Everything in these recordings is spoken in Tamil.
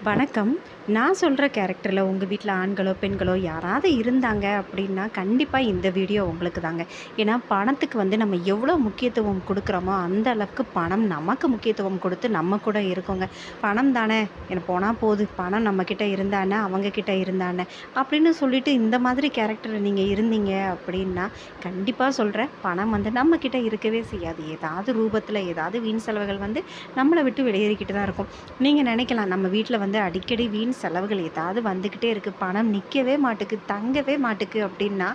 வணக்கம். நான் சொல்கிற கேரக்டரில் உங்கள் வீட்டில் ஆண்களோ பெண்களோ யாராவது இருந்தாங்க அப்படின்னா கண்டிப்பாக இந்த வீடியோ உங்களுக்கு தாங்க. ஏன்னா பணத்துக்கு வந்து நம்ம எவ்வளோ முக்கியத்துவம் கொடுக்குறோமோ அந்த அளவுக்கு பணம் நமக்கு முக்கியத்துவம் கொடுத்து நம்ம கூட இருக்கோங்க. பணம் தானே? எனக்கு போனால் போகுது. பணம் நம்மக்கிட்ட இருந்தானே அவங்கக்கிட்ட இருந்தானே? அப்படின்னு சொல்லிட்டு இந்த மாதிரி கேரக்டரில் நீங்கள் இருந்தீங்க அப்படின்னா கண்டிப்பாக சொல்கிறேன் பணம் வந்து நம்மக்கிட்ட இருக்கவே செய்யாது. ஏதாவது ரூபத்தில் ஏதாவது வீண் செலவுகள் வந்து நம்மளை விட்டு வெளியேறிக்கிட்டு தான் இருக்கும். நீங்கள் நினைக்கலாம் நம்ம வீட்டில் வந்து அடிக்கடி வீண் செலவுகள் ஏதாவது வந்துக்கிட்டே இருக்குது பணம் நிற்கவே மாட்டுக்கு தங்கவே மாட்டுக்கு அப்படின்னா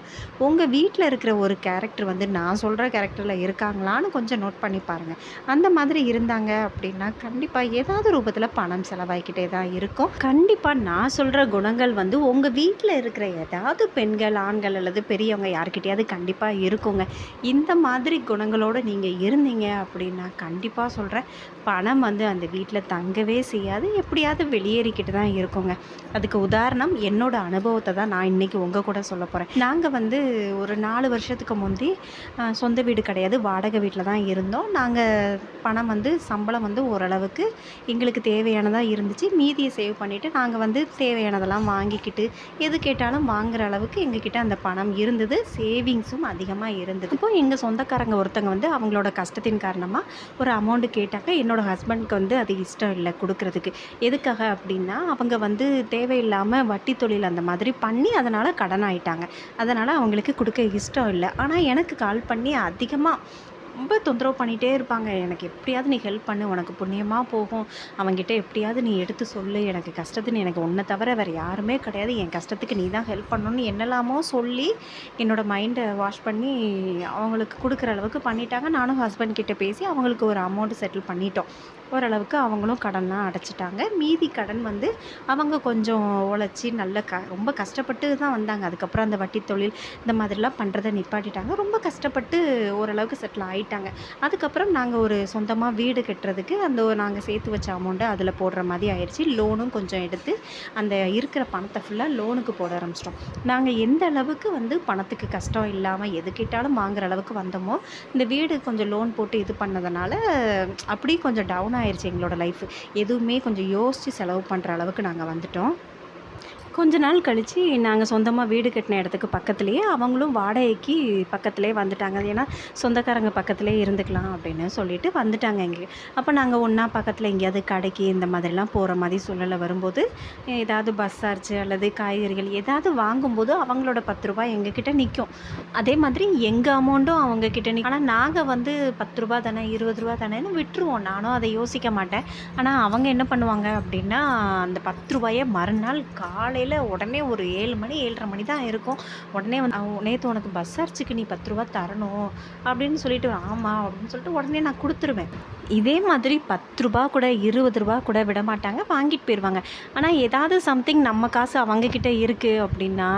உங்கள் வீட்டில் இருக்கிற ஒரு கேரக்டர் வந்து நான் சொல்கிற கேரக்டரில் இருக்காங்களான்னு கொஞ்சம் நோட் பண்ணி பாருங்கள் அந்த மாதிரி இருந்தாங்க அப்படின்னா கண்டிப்பாக ஏதாவது ரூபத்தில் பணம் செலவாகிக்கிட்டே தான் இருக்கும். கண்டிப்பாக நான் சொல்கிற குணங்கள் வந்து உங்கள் வீட்டில் இருக்கிற ஏதாவது பெண்கள் ஆண்கள் அல்லது பெரியவங்க யார்கிட்டையாவது கண்டிப்பாக இருக்குங்க. இந்த மாதிரி குணங்களோடு நீங்கள் இருந்தீங்க அப்படின்னா கண்டிப்பாக சொல்கிறேன் பணம் வந்து அந்த வீட்டில் தங்கவே செய்யாது. எப்படியாவது வெளியேறிக்கிட்டு தான் இருக்கும் இருக்கோங்க அதுக்கு உதாரணம் என்னோட அனுபவத்தை தான் நான் இன்றைக்கி உங்கள் கூட சொல்ல போகிறேன் நாங்கள் வந்து ஒரு நாலு வருஷத்துக்கு முந்தி சொந்த வீடு கிடையாது வாடகை வீட்டில் தான் இருந்தோம். நாங்கள் பணம் வந்து சம்பளம் வந்து ஓரளவுக்கு எங்களுக்கு தேவையானதாக இருந்துச்சு. மீதியை சேவ் பண்ணிவிட்டு நாங்கள் வந்து தேவையானதெல்லாம் வாங்கிக்கிட்டு எது கேட்டாலும் வாங்குற அளவுக்கு எங்ககிட்ட அந்த பணம் இருந்தது. சேவிங்ஸும் அதிகமாக இருந்தது. இப்போ எங்கள் சொந்தக்காரங்க ஒருத்தங்க வந்து அவங்களோட கஷ்டத்தின் காரணமாக ஒரு அமௌண்ட்டு கேட்டாங்க. என்னோட ஹஸ்பண்ட்க்கு வந்து அது இஷ்டம் இல்லை கொடுக்கறதுக்கு. எதுக்காக அப்படின்னா அவங்க வந்து தேவையில்லாமல் வட்டி தொழில் அந்த மாதிரி பண்ணி அதனால் கடன் ஆகிட்டாங்க அதனால் அவங்களுக்கு கொடுக்க இஷ்டம் இல்லை. ஆனால் எனக்கு கால் பண்ணி அதிகமாக ரொம்ப தொந்தரவு பண்ணிகிட்டே இருப்பாங்க. எனக்கு எப்படியாவது நீ ஹெல்ப் பண்ணு. உனக்கு புண்ணியமாக போகும். அவங்ககிட்ட எப்படியாவது நீ எடுத்து சொல்லு. எனக்கு கஷ்டத்துன்னு எனக்கு உன்னை தவிர வேறு யாருமே கிடையாது. என் கஷ்டத்துக்கு நீ தான் ஹெல்ப் பண்ணணும்னு என்னெல்லாமோ சொல்லி என்னோட மைண்டை வாஷ் பண்ணி அவங்களுக்கு கொடுக்குற அளவுக்கு பண்ணிட்டாங்க. நானும் ஹஸ்பண்ட் கிட்ட பேசி அவங்களுக்கு ஒரு அமௌண்ட் செட்டில் பண்ணிட்டோம். ஓரளவுக்கு அவங்களும் கடன்லாம் அடைச்சிட்டாங்க. மீதி கடன் வந்து அவங்க கொஞ்சம் உழைச்சி நல்ல க ரொம்ப கஷ்டப்பட்டு தான் வந்தாங்க. அதுக்கப்புறம் அந்த வட்டி தொழில் இந்த மாதிரிலாம் பண்ணுறதை நிப்பாட்டிட்டாங்க. ரொம்ப கஷ்டப்பட்டு ஓரளவுக்கு செட்டில் பண்ணிட்டாங்க அதுக்கப்புறம் நாங்கள் ஒரு சொந்தமாக வீடு கட்டுறதுக்கு அந்த நாங்கள் சேர்த்து வச்ச அமௌண்ட்டை அதில் போடுற மாதிரி ஆயிடுச்சு. லோனும் கொஞ்சம் எடுத்து அந்த இருக்கிற பணத்தை ஃபுல்லாக லோனுக்கு போட ஆரம்பிச்சிட்டோம். நாங்கள் எந்த அளவுக்கு வந்து பணத்துக்கு கஷ்டம் இல்லாமல் எது கேட்டாலும் வாங்குற அளவுக்கு வந்தோமோ இந்த வீடு கொஞ்சம் லோன் போட்டு இது பண்ணதுனால அப்படியே கொஞ்சம் டவுன் ஆயிடுச்சு எங்களோட லைஃப் எதுவுமே கொஞ்சம் யோசித்து செலவு பண்ணுற அளவுக்கு நாங்கள் வந்துட்டோம். கொஞ்ச நாள் கழித்து நாங்கள் சொந்தமாக வீடு கட்டின இடத்துக்கு பக்கத்துலேயே அவங்களும் வாடகைக்கு பக்கத்துலேயே வந்துட்டாங்க. ஏன்னா சொந்தக்காரங்க பக்கத்துலேயே இருந்துக்கலாம் அப்படின்னு சொல்லிட்டு வந்துட்டாங்க இங்கே. அப்போ நாங்கள் ஒன்றா பக்கத்தில் எங்கேயாவது கடைக்கு இந்த மாதிரிலாம் போகிற மாதிரி சூழ்நிலை வரும்போது ஏதாவது பஸ் சார்ஜ் அல்லது காய்கறிகள் ஏதாவது வாங்கும்போது அவங்களோட பத்து ரூபாய் எங்ககிட்ட நிற்கும் அதே மாதிரி எங்கள் அமௌண்ட்டும் அவங்கக்கிட்ட நிற்கும் ஆனால் நாங்கள் வந்து பத்து ரூபா தானே இருபது ரூபா தானேன்னு விட்டுருவோம். நானும் அதை யோசிக்க மாட்டேன். ஆனால் அவங்க என்ன பண்ணுவாங்க அப்படின்னா அந்த பத்து ரூபாயை மறுநாள் காலை காலையில் உடனே ஒரு ஏழு மணி ஏழரை மணி தான் இருக்கும். உடனே வந்து நேற்று உனக்கு பஸ் சார்ஜுக்கு நீ பத்து ரூபா தரணும் அப்படின்னு சொல்லிட்டு ஆமாம் அப்படின்னு சொல்லிட்டு உடனே நான் கொடுத்துருவேன். இதே மாதிரி பத்து ரூபா கூட இருபது ரூபா கூட விட மாட்டாங்க வாங்கிட்டு போயிடுவாங்க ஆனால் ஏதாவது சம்திங் நம்ம காசு அவங்கக்கிட்ட இருக்குது அப்படின்னா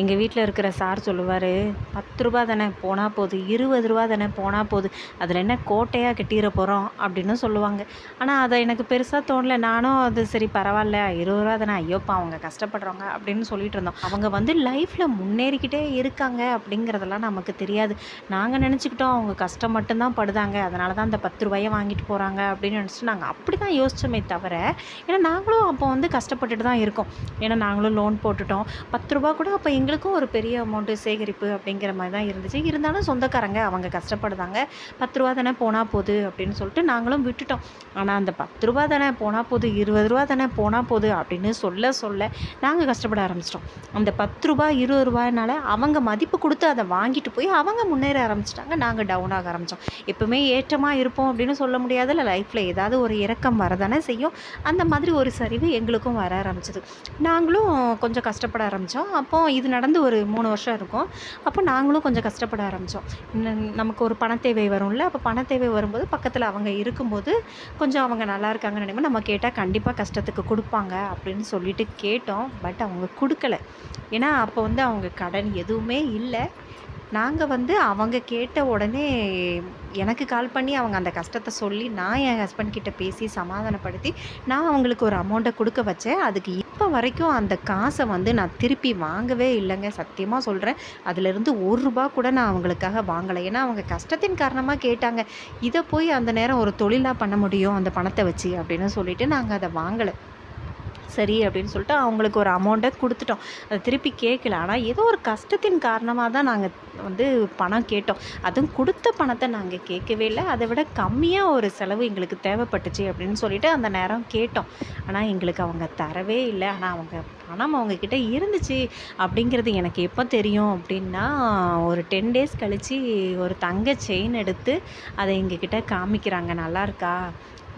எங்கள் வீட்டில் இருக்கிற சார் சொல்லுவார் பத்து ரூபா தானே போனால் போகுது இருபது ரூபா தானே போனால் போகுது அதில் என்ன கோட்டையாக கட்டிட போகிறோம் அப்படின்னு சொல்லுவாங்க. ஆனால் அதை எனக்கு பெருசாக தோணல. நானும் அது சரி பரவாயில்ல இருபது ரூபா தானே ஐயோப்பா அவங்க கஷ்டப்படுறவங்க அப்படின்னு சொல்லிட்டு இருந்தோம். அவங்க வந்து லைஃப்பில் முன்னேறிக்கிட்டே இருக்காங்க அப்படிங்கிறதெல்லாம் நமக்கு தெரியாது. நாங்கள் நினச்சிக்கிட்டோம் அவங்க கஷ்டம் மட்டும்தான் படுதாங்க. அதனால தான் அந்த பத்து ரூபாயை வாங்கிட்டு போகிறாங்க அப்படின்னு நினச்சிட்டு நாங்கள் அப்படி தான் யோசிச்சோமே தவிர ஏன்னா நாங்களும் அப்போ வந்து கஷ்டப்பட்டுட்டு தான் இருக்கோம். ஏன்னா நாங்களும் லோன் போட்டுட்டோம். பத்து ரூபா கூட அப்போ எங்களுக்கும் ஒரு பெரிய அமௌண்ட்டு சேகரிப்பு அப்படிங்கிற மாதிரி தான் இருந்துச்சு. இருந்தாலும் சொந்தக்காரங்க அவங்க கஷ்டப்படுதாங்க. பத்து ரூபா தானே போனால் போகுது அப்படின்னு சொல்லிட்டு நாங்களும் விட்டுட்டோம். ஆனால் அந்த பத்து ரூபா தானே போனால் போகுது இருபது ரூபா தானே போனால் போகுது அப்படின்னு சொல்ல சொல்ல நாங்கள் கஷ்டப்பட ஆரம்பிச்சிட்டோம். அந்த பத்து ரூபா இருபது ரூபாய்னால அவங்க மதிப்பு கொடுத்து அதை வாங்கிட்டு போய் அவங்க முன்னேற ஆரம்பிச்சிட்டாங்க. நாங்கள் டவுன் ஆக ஆரம்பித்தோம் எப்பவுமே ஏற்றமாக இருப்போம் அப்படின்னு சொல்ல முடியாதுல்ல லைஃப்பில் ஏதாவது ஒரு இறக்கம் வரதானே செய்யும். அந்த மாதிரி ஒரு சரிவு எங்களுக்கும் வர ஆரம்பிச்சது. நாங்களும் கொஞ்சம் கஷ்டப்பட ஆரம்பித்தோம் அப்போ இது நடந்து ஒரு மூணு வருஷம் இருக்கும். அப்போ நாங்களும் கொஞ்சம் கஷ்டப்பட ஆரம்பித்தோம் நமக்கு ஒரு பண தேவை வரும்ல. அப்போ பண தேவை வரும்போது பக்கத்தில் அவங்க இருக்கும்போது கொஞ்சம் அவங்க நல்லா இருக்காங்கன்னு நினைக்கும் நம்ம கேட்டால் கண்டிப்பாக கஷ்டத்துக்கு கொடுப்பாங்க அப்படின்னு சொல்லிட்டு கேட்டோம். பட் அவங்க கொடுக்கல. ஏன்னா அப்போ வந்து அவங்க கடன் எதுவுமே இல்லை. நாங்கள் வந்து அவங்க கேட்ட உடனே எனக்கு கால் பண்ணி அவங்க அந்த கஷ்டத்தை சொல்லி நான் என் ஹஸ்பண்ட் கிட்ட பேசி சமாதானப்படுத்தி நான் அவங்களுக்கு ஒரு அமௌண்ட்டை கொடுக்க வச்சேன். அதுக்கு இப்போ வரைக்கும் அந்த காசை வந்து நான் திருப்பி வாங்கவே இல்லைங்க. சத்தியமாக சொல்கிறேன் அதுலேருந்து ஒரு ரூபா கூட நான் அவங்களுக்காக வாங்கலை. ஏன்னா அவங்க கஷ்டத்தின் காரணமாக கேட்டாங்க. இதை போய் அந்த நேரம் ஒரு தொழிலாக பண்ண முடியும் அந்த பணத்தை வச்சு அப்படின்னு சொல்லிட்டு நாங்கள் அதை வாங்கலை. சரி அப்படின்னு சொல்லிட்டு அவங்களுக்கு ஒரு அமௌண்ட்டை கொடுத்துட்டோம். அதை திருப்பி கேட்கல. ஆனால் ஏதோ ஒரு கஷ்டத்தின் காரணமாக தான் நாங்கள் வந்து பணம் கேட்டோம். அதுவும் கொடுத்த பணத்தை நாங்கள் கேட்கவே இல்லை. அதை விட கம்மியாக ஒரு செலவு எங்களுக்கு தேவைப்பட்டுச்சு அப்படின்னு சொல்லிட்டு அந்த நேரம் கேட்டோம். ஆனால் எங்களுக்கு அவங்க தரவே இல்லை. ஆனால் அவங்க பணம் அவங்கக்கிட்ட இருந்துச்சு அப்படிங்கிறது எனக்கு எப்போ தெரியும் அப்படின்னா ஒரு டென் டேஸ் கழித்து ஒரு தங்க செயின் எடுத்து அதை எங்ககிட்ட காமிக்கிறாங்க. நல்லா இருக்கா?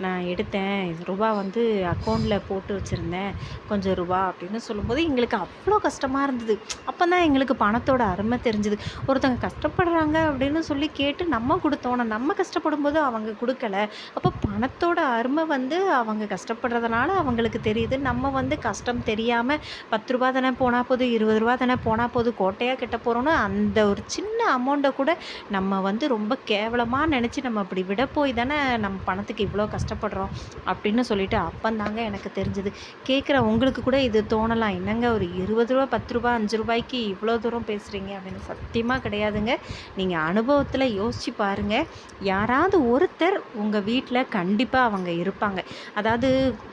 நான் எடுத்தேன். ரூபா வந்து அக்கௌண்ட்டில் போட்டு வச்சுருந்தேன். கொஞ்சம் ரூபா அப்படின்னு சொல்லும்போது எங்களுக்கு அவ்வளோ கஷ்டமாக இருந்தது. அப்போ தான் எங்களுக்கு பணத்தோட அருமை தெரிஞ்சுது. ஒருத்தங்க கஷ்டப்படுறாங்க அப்படின்னு சொல்லி கேட்டு நம்ம கொடுத்தோம். நம்ம கஷ்டப்படும் போது அவங்க கொடுக்கல. அப்போ பணத்தோட அருமை வந்து அவங்க கஷ்டப்படுறதுனால அவங்களுக்கு தெரியுது. நம்ம வந்து கஷ்டம் தெரியாமல் பத்து ரூபா தானே போனால் போது இருபது ரூபா தானே போனால் போது கோட்டையாக கெட்ட போகிறோன்னு அந்த ஒரு சின்ன அமௌண்ட்டை கூட நம்ம வந்து ரொம்ப கேவலமாக நினச்சி நம்ம அப்படி விட போய் தானே நம்ம பணத்துக்கு இவ்வளோ கஷ்டம் கஷ்டப்படுறோம் அப்படின்னு சொல்லிட்டு அப்பந்தாங்க எனக்கு தெரிஞ்சது. கேட்குற உங்களுக்கு கூட இது தோணலாம். என்னங்க ஒரு இருபது ரூபா பத்து ரூபா அஞ்சு ரூபாய்க்கு இவ்வளோ தூரம் பேசுகிறீங்க அப்படின்னு சத்தியமாக கிடையாதுங்க. நீங்கள் அனுபவத்தில் யோசிச்சு பாருங்கள் யாராவது ஒருத்தர் உங்கள் வீட்டில் கண்டிப்பாக அவங்க இருப்பாங்க. அதாவது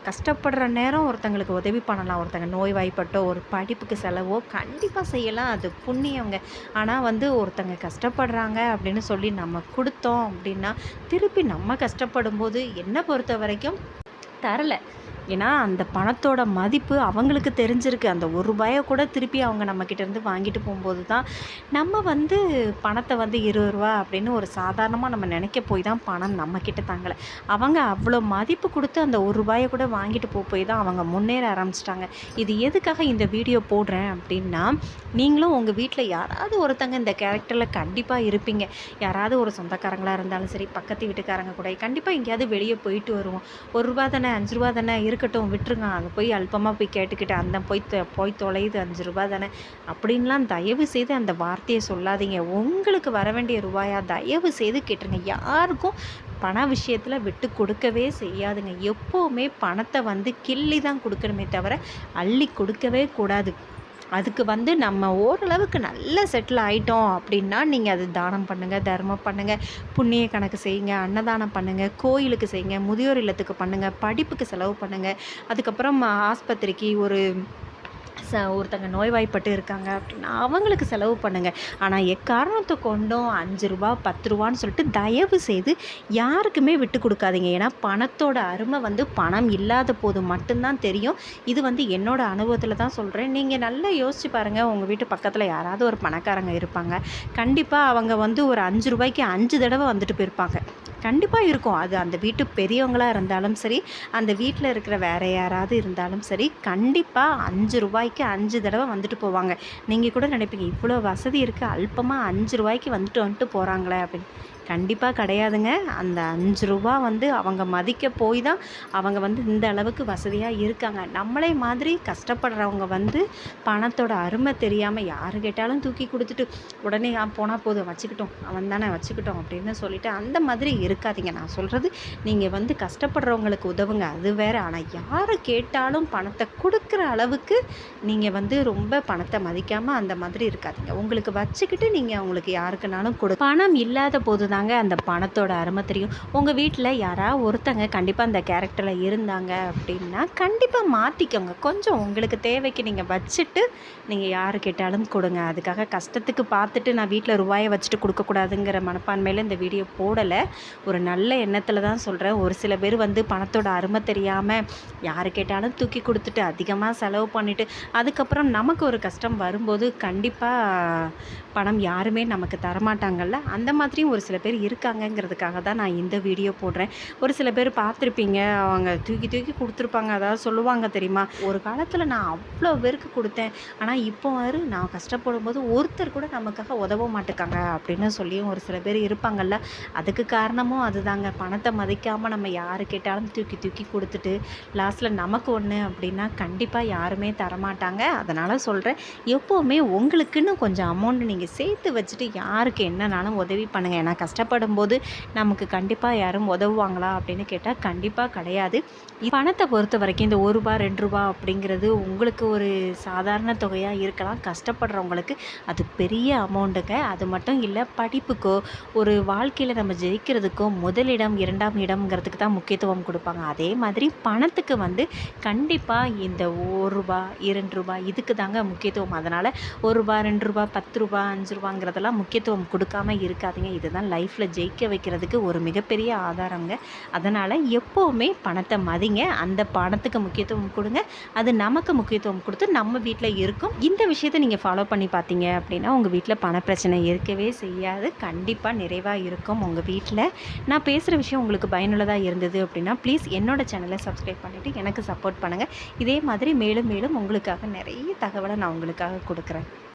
கஷ்டப்படுற நேரம் ஒருத்தங்களுக்கு உதவி பண்ணலாம். ஒருத்தங்க நோய்வாய்ப்பட்டோ ஒரு படிப்புக்கு செலவோ கண்டிப்பாக செய்யலாம். அது புண்ணியவங்க ஆனால் வந்து ஒருத்தங்க கஷ்டப்படுறாங்க அப்படின்னு சொல்லி நம்ம கொடுத்தோம் அப்படின்னா திருப்பி நம்ம கஷ்டப்படும் போது என்ன பொறுத்த வரைக்கும் தரலை. ஏன்னா அந்த பணத்தோட மதிப்பு அவங்களுக்கு தெரிஞ்சிருக்கு. அந்த ஒரு ரூபாயை கூட திருப்பி அவங்க நம்மக்கிட்டேருந்து வாங்கிட்டு போகும்போது தான் நம்ம வந்து பணத்தை வந்து இருபது ரூபா அப்படின்னு ஒரு சாதாரணமாக நம்ம நினைக்க போய் தான் பணம் நம்மக்கிட்ட தாங்கலை. அவங்க அவ்வளோ மதிப்பு கொடுத்து அந்த ஒரு ரூபாயை கூட வாங்கிட்டு போக போய் தான் அவங்க முன்னேற ஆரம்பிச்சிட்டாங்க. இது எதுக்காக இந்த வீடியோ போடுறேன் அப்படின்னா நீங்களும் உங்கள் வீட்டில் யாராவது ஒருத்தங்க இந்த கேரக்டரில் கண்டிப்பாக இருப்பீங்க. யாராவது ஒரு சொந்தக்காரங்களாக இருந்தாலும் சரி பக்கத்து வீட்டுக்காரங்க கூட கண்டிப்பாக எங்கேயாவது வெளியே போயிட்டு வருவோம். ஒரு ரூபா தானே அஞ்சு ரூபா தானே இருக்கட்டும் விட்டுருங்க. அங்கே போய் அல்பமாக போய் கேட்டுக்கிட்டு அந்த போய் போய் தொலையுது அஞ்சு ரூபா தானே. அப்படின்லாம் தயவு செய்து அந்த வார்த்தையை சொல்லாதீங்க. உங்களுக்கு வர வேண்டிய ரூபாயா? தயவு செய்து கேட்டுருங்க. யாருக்கும் பண விஷயத்தில் விட்டு கொடுக்கவே செய்யாதுங்க. எப்போவுமே பணத்தை வந்து கிள்ளி தான் கொடுக்கணுமே தவிர அள்ளி கொடுக்கவே கூடாது. அதுக்கு வந்து நம்ம ஓரளவுக்கு நல்ல செட்டில் ஆகிட்டோம் அப்படின்னா நீங்கள் அது தானம் பண்ணுங்கள் தர்மம் பண்ணுங்கள் புண்ணிய கணக்கு செய்யுங்க அன்னதானம் பண்ணுங்கள் கோயிலுக்கு செய்யுங்க முதியோர் இல்லத்துக்கு பண்ணுங்கள் படிப்புக்கு செலவு பண்ணுங்கள் அதுக்கப்புறம் ஆஸ்பத்திரிக்கு ஒரு ச ஒருத்தங்க நோய்வாய்ப்பட்டு இருக்காங்க அப்படின்னா அவங்களுக்கு செலவு பண்ணுங்கள் ஆனால் எக்காரணத்தை கொண்டும் அஞ்சு ரூபா பத்து ரூபான்னு சொல்லிட்டு தயவு செய்து யாருக்குமே விட்டு கொடுக்காதீங்க. ஏன்னா பணத்தோட அருமை வந்து பணம் இல்லாத போது மட்டும்தான் தெரியும். இது வந்து என்னோடய அனுபவத்தில் தான் சொல்கிறேன் நீங்கள் நல்லா யோசிச்சு பாருங்கள் உங்கள் வீட்டு பக்கத்தில் யாராவது ஒரு பணக்காரங்க இருப்பாங்க. கண்டிப்பாக அவங்க வந்து ஒரு அஞ்சு ரூபாய்க்கு அஞ்சு தடவை வந்துட்டு போயிருப்பாங்க. கண்டிப்பாக இருக்கும். அது அந்த வீட்டு பெரியவங்களாக இருந்தாலும் சரி அந்த வீட்டில் இருக்கிற வேற யாராவது இருந்தாலும் சரி கண்டிப்பாக அஞ்சு ரூபாய்க்கு அஞ்சு தடவை வந்துட்டு போவாங்க. நீங்கள் கூட நினைப்பீங்க இவ்வளோ வசதி இருக்குது அல்பமாக அஞ்சு ரூபாய்க்கு வந்துட்டு வந்துட்டு போகிறாங்களே அப்படின்னு. கண்டிப்பாக கிடையாதுங்க. அந்த அஞ்சு ரூபா வந்து அவங்க மதிக்க போய் தான் அவங்க வந்து இந்த அளவுக்கு வசதியாக இருக்காங்க. நம்மளே மாதிரி கஷ்டப்படுறவங்க வந்து பணத்தோட அருமை தெரியாமல் யார் கேட்டாலும் தூக்கி கொடுத்துட்டு உடனே போனால் போதும் வச்சுக்கிட்டோம். அவன் தானே வச்சுக்கிட்டோம் அப்படின்னு சொல்லிட்டு அந்த மாதிரி இருக்காதீங்க. நான் சொல்கிறது நீங்கள் வந்து கஷ்டப்படுறவங்களுக்கு உதவுங்க. அது வேறு. ஆனால் யார் கேட்டாலும் பணத்தை கொடுக்குற அளவுக்கு நீங்கள் வந்து ரொம்ப பணத்தை மதிக்காமல் அந்த மாதிரி இருக்காதீங்க. உங்களுக்கு வச்சுக்கிட்டு நீங்கள் அவங்களுக்கு யாருக்குனாலும் கொடு பணம் இல்லாத போது தாங்க அந்த பணத்தோட அருமை தெரியும். உங்கள் வீட்டில் யாராவது ஒருத்தங்க கண்டிப்பாக அந்த கேரக்டரில் இருந்தாங்க அப்படின்னா கண்டிப்பாக மாற்றிக்கோங்க கொஞ்சம் உங்களுக்கு தேவைக்கு நீங்கள் வச்சுட்டு நீங்கள் யார் கேட்டாலும் கொடுங்க. அதுக்காக கஷ்டத்துக்கு பார்த்துட்டு நான் வீட்டில் ரூபாயை வச்சுட்டு கொடுக்கக்கூடாதுங்கிற மனப்பான்மையில் இந்த வீடியோ போடலை. ஒரு நல்ல எண்ணத்தில் தான் சொல்கிறேன் ஒரு சில பேர் வந்து பணத்தோட அருமை தெரியாமல் யார் கேட்டாலும் தூக்கி கொடுத்துட்டு அதிகமாக செலவு பண்ணிவிட்டு அதுக்கப்புறம் நமக்கு ஒரு கஷ்டம் வரும்போது கண்டிப்பாக பணம் யாருமே நமக்கு தரமாட்டாங்கல்ல? அந்த மாதிரியும் ஒரு சில பேர் இருக்காங்கங்கிறதுக்காக தான் நான் இந்த வீடியோ போடுறேன். ஒரு சில பேர் பார்த்துருப்பீங்க அவங்க தூக்கி தூக்கி கொடுத்துருப்பாங்க அதாவது சொல்லுவாங்க தெரியுமா? ஒரு காலத்தில் நான் அவ்வளோ பேருக்கு கொடுத்தேன். ஆனால் இப்போ வரு நான் கஷ்டப்படும் போது ஒருத்தர் கூட நமக்காக உதவ மாட்டேக்காங்க அப்படின்னு சொல்லியும் ஒரு சில பேர் இருப்பாங்கல்ல. அதுக்கு காரணமும் அதுதாங்க. பணத்தை மதிக்காமல் நம்ம யார் கேட்டாலும் தூக்கி தூக்கி கொடுத்துட்டு லாஸ்ட்டில் நமக்கு ஒன்று அப்படின்னா கண்டிப்பாக யாருமே தரமாட்டாங்க. அதனால் சொல்கிறேன் எப்போவுமே உங்களுக்குன்னு கொஞ்சம் அமௌண்ட் நீங்கள் சேர்த்து வச்சுட்டு யாருக்கு என்னனாலும் உதவி பண்ணுங்கள் ஏன்னா கஷ்டப்படும்போது நமக்கு கண்டிப்பாக யாரும் உதவுவாங்களா அப்படின்னு கேட்டால் கண்டிப்பாக கிடையாது. பணத்தை பொறுத்த வரைக்கும் இந்த ஒரு ரூபா ரெண்டு ரூபா அப்படிங்கிறது உங்களுக்கு ஒரு சாதாரண தொகையாக இருக்கலாம். கஷ்டப்படுறவங்களுக்கு அது பெரிய அமௌண்ட்டுங்க. அது மட்டும் இல்லை படிப்புக்கோ ஒரு வாழ்க்கையில் நம்ம ஜெயிக்கிறதுக்கோ முதலிடம் இரண்டாம் இடம்ங்கிறதுக்கு தான் முக்கியத்துவம் கொடுப்பாங்க. அதே மாதிரி பணத்துக்கு வந்து கண்டிப்பாக இந்த ஒரு ரூபா இரண்டு ரூபா இதுக்கு தாங்க முக்கியத்துவம். அதனால் ஒரு ரூபா ரெண்டு ரூபா பத்து ரூபா அஞ்சு ரூபாங்கிறதெல்லாம் முக்கியத்துவம் கொடுக்காம இருக்காதீங்க. இதுதான் லைஃப் லைஃப்பில் ஜெயிக்க வைக்கிறதுக்கு ஒரு மிகப்பெரிய ஆதாரங்க. அதனால் எப்போவுமே பணத்தை மதிங்க. அந்த பணத்துக்கு முக்கியத்துவம் கொடுங்க. அது நமக்கு முக்கியத்துவம் கொடுத்து நம்ம வீட்டில் இருக்கும். இந்த விஷயத்தை நீங்கள் ஃபாலோ பண்ணி பார்த்தீங்க அப்படின்னா உங்கள் வீட்டில் பண பிரச்சனை இருக்கவே செய்யாது. கண்டிப்பாக நிறைவாக இருக்கும் உங்கள் வீட்டில் நான் பேசுகிற விஷயம் உங்களுக்கு பயனுள்ளதாக இருந்தது அப்படின்னா ப்ளீஸ் என்னோடய சேனலை சப்ஸ்கிரைப் பண்ணிவிட்டு எனக்கு சப்போர்ட் பண்ணுங்கள் இதே மாதிரி மேலும் மேலும் உங்களுக்காக நிறைய தகவலை நான் உங்களுக்காக கொடுக்குறேன்.